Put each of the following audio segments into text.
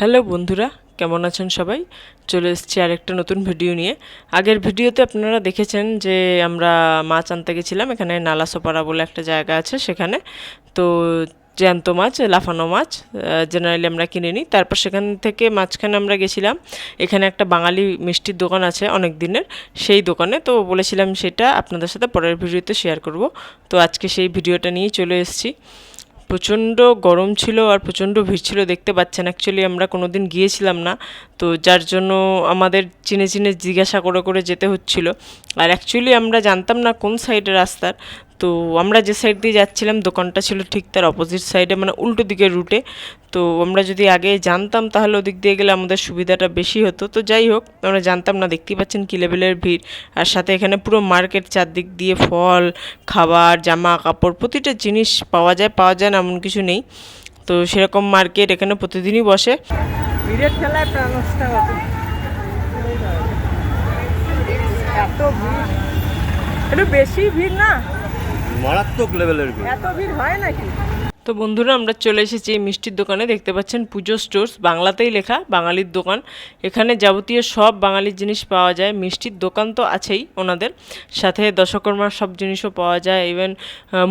Hello বন্ধুরা, কেমন আছেন সবাই? চলে এসেছি আর একটা নতুন ভিডিও নিয়ে। আগের ভিডিওতে আপনারা দেখেছেন যে আমরা মাছ আনতে গেছিলাম, এখানে নালাসোপাড়া বলে একটা জায়গা আছে সেখানে। তো জ্যান্ত মাছ, লাফানো মাছ জেনারেলি আমরা কিনে নিই। তারপর সেখান থেকে মাঝখানে আমরা গেছিলাম, এখানে একটা বাঙালি মিষ্টির দোকান আছে অনেক দিনের, সেই দোকানে। তো বলেছিলাম সেটা আপনাদের সাথে পরের ভিডিওতে শেয়ার করব। তো আজকে সেই ভিডিওটা নিয়েই চলে এসেছি। প্রচণ্ড গরম ছিল আর প্রচণ্ড ভিড় ছিল, দেখতে পাচ্ছেন। অ্যাকচুয়ালি আমরা কোনো দিন গিয়েছিলাম না, তো যার জন্য আমাদের চিনে চিনে জিজ্ঞাসা করে করে যেতে হচ্ছিল। আর অ্যাকচুয়ালি আমরা জানতাম না কোন সাইডে রাস্তার তো আমরা যে সাইড দিয়ে যাচ্ছিলাম, দোকানটা ছিল ঠিক তার অপোজিট সাইডে মানে উল্টো দিকের রুটে তো আমরা যদি আগে জানতাম, তাহলে ওদিক দিয়ে গেলে আমাদের সুবিধাটা বেশি হতো। তো যাই হোক, আমরা জানতাম না, দেখতেই পাচ্ছেন কী লেভেলের ভিড়। আর সাথে এখানে পুরো মার্কেট চারদিক দিয়ে ফল, খাবার, জামা কাপড়, প্রতিটা জিনিস পাওয়া যায় পাওয়া যায় না, এমন কিছু নেই। তো সেরকম মার্কেট এখানে প্রতিদিনই বসে। ভিড়ের প্রাণ এত ভিড়। একটু বেশি ভিড় না? মারাত্মক লেভেলের ভিড় এত ভিড় হয় নাকি? তো বন্ধুরা আমরা চলে এসেছি এই মিষ্টির দোকানে। দেখতে পাচ্ছেন পুজো স্টোর্স বাংলাতেই লেখা বাঙালির দোকান। এখানে যাবতীয় সব বাঙালির জিনিস পাওয়া যায়। মিষ্টির দোকান তো আছেই ওনাদের। সাথে দশকর্মার সব জিনিসও পাওয়া যায়। ইভেন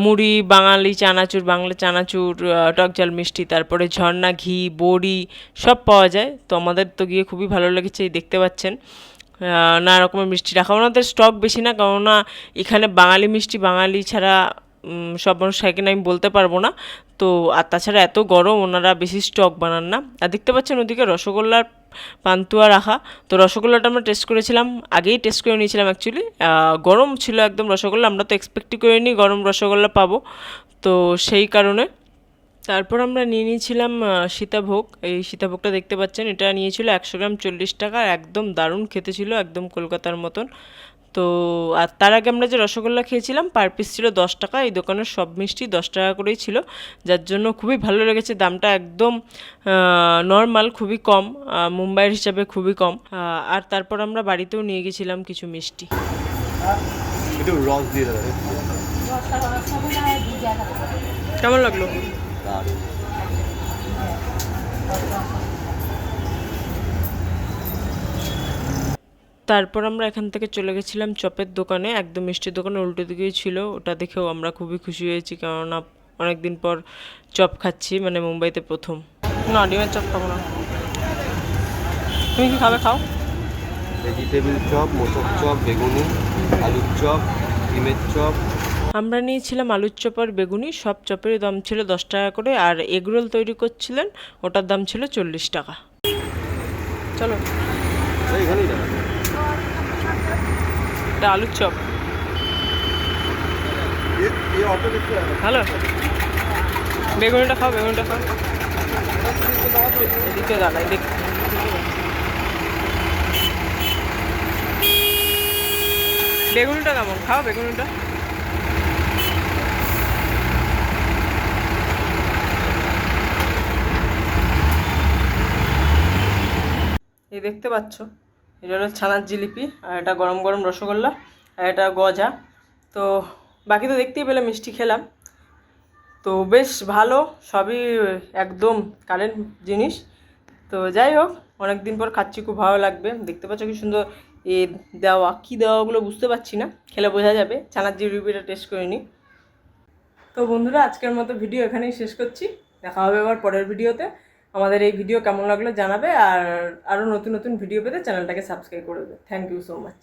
মুড়ি বাঙালি চানাচুর বাংলা চানাচুর আহ, টকঝাল মিষ্টি তারপরে ঝর্ণা ঘি বড়ি সব পাওয়া যায়। তো আমাদের তো গিয়ে খুবই ভালো লেগেছে এই দেখতে পাচ্ছেন। নানা রকমের মিষ্টি রাখা। ওনাদের স্টক বেশি না, কেননা এখানে বাঙালি মিষ্টি, বাঙালি ছাড়া সব মানুষ খায় আমি বলতে পারব না। তো, আর তাছাড়া এত গরম, ওনারা বেশি স্টক বানান না। আর দেখতে পাচ্ছেন ওদিকে রসগোল্লার পান্তুয়া রাখা। তো, রসগোল্লাটা আমরা টেস্ট করেছিলাম, আগেই টেস্ট করে নিয়েছিলাম অ্যাকচুয়ালি গরম ছিল একদম রসগোল্লা, আমরা তো এক্সপেক্টই করিনি গরম রসগোল্লা পাবো। তো, সেই কারণে তারপর আমরা নিয়ে নিয়েছিলাম সীতাভোগ। এই সীতাভোগটা দেখতে পাচ্ছেন এটা নিয়েছিল একশো গ্রাম চল্লিশ টাকা একদম দারুণ খেতে ছিল একদম কলকাতার মতন। তো আর তার আগে আমরা যে রসগোল্লা খেয়েছিলাম পার পিস ছিল দশ টাকা এই দোকানের সব মিষ্টি দশ টাকা করেই ছিল যার জন্য খুবই ভালো লেগেছে দামটা একদম নর্মাল খুবই কম মুম্বাইয়ের হিসাবে খুবই কম। আর তারপর আমরা বাড়িতেও নিয়ে গেছিলাম কিছু মিষ্টি। একটু রস দিয়ে দেবে কেমন লাগল? দারুণ তারপর আমরা এখান থেকে চলে গেছিলাম চপের দোকানে, একদম মিষ্টির দোকানে, উল্টো দিকেই ছিল। ওটা দেখেও আমরা খুবই খুশি হয়েছি, কেননা অনেক দিন পর চপ খাচ্ছি মানে মুম্বাইতে প্রথম। না, ডিমের চপ খাব না। তুমি কি খাবে? খাও। ভেজিটেবিল চপ মোচক চপ, বেগুনি, আলুর চপ, ডিমের চপ আমরা নিয়েছিলাম আলুর চপ আর বেগুনি, সব চপের দাম ছিল দশ টাকা করে আর এগরোল তৈরি করছিলেন, ওটার দাম ছিল চল্লিশ টাকা। চলো। এটা আলুর চপ। ভালো? বেগুনিটা খাও বেগুনিটা খাও। এদিকে দাঁড়াই দেখ বেগুনিটা কেমন? খাও বেগুনিটা। এই দেখতে পাচ্ছ। এটা হলো ছানার জিলিপি আর এটা গরম গরম রসগোল্লা আর এটা গজা। তো বাকি তো দেখতেই পেলে মিষ্টি খেলাম। তো বেশ ভালো, সবই একদম কারেন্ট জিনিস। তো যাই হোক অনেক দিন পর খাচ্ছি, খুব ভালো লাগবে। দেখতে পাচ্ছ কি সুন্দর এ দেওয়া, কী দেওয়াগুলো বুঝতে পারছি না। খেলে বোঝা যাবে, ছানার জিলিপিটা টেস্ট করে নিই তো বন্ধুরা, আজকের মতো ভিডিও এখানেই শেষ করছি। দেখা হবে আবার পরের ভিডিওতে আমাদের এই ভিডিও কেমন লাগল জানাবে আর আরও নতুন নতুন ভিডিও পেতে চ্যানেলটাকে সাবস্ক্রাইব করে দেবে। Thank you so much